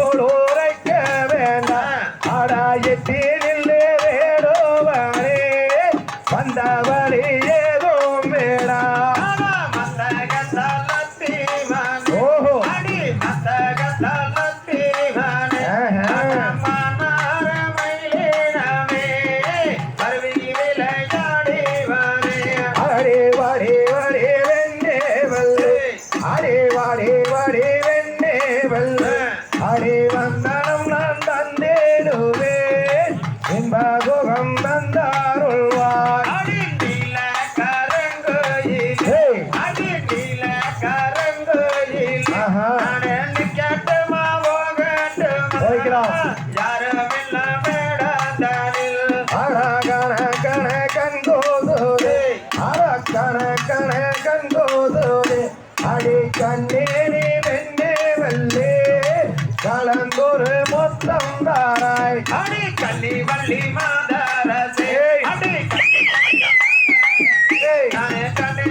ಗೋಳೋ அடி வந்தனம் நான் தந்தேடுவேன் என்ப குகம் தந்தாருள்வார் கணே கணே கண்டோதோரே அடி கண்ணே. வந்தாராய் அடி கள்ளி வள்ளி மாதரசே. அடி கண்ணே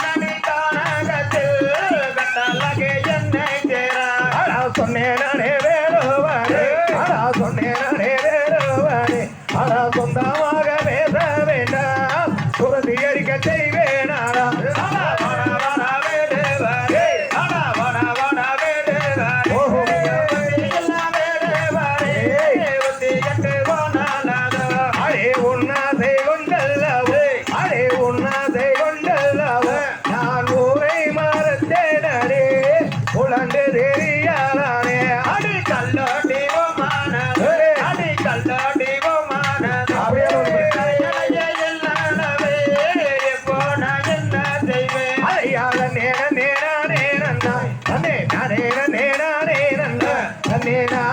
கண்ணே கானகத்தில் கட்டலகே என்னை தேரா சொன்னேன் நானே. புலண்டு தெரியாதானே அடி கல்லோட்டி அடி கல்லோட்டி நேர நேர நேரண்ணா நேர நேர நேர நேரண்ணா நேரா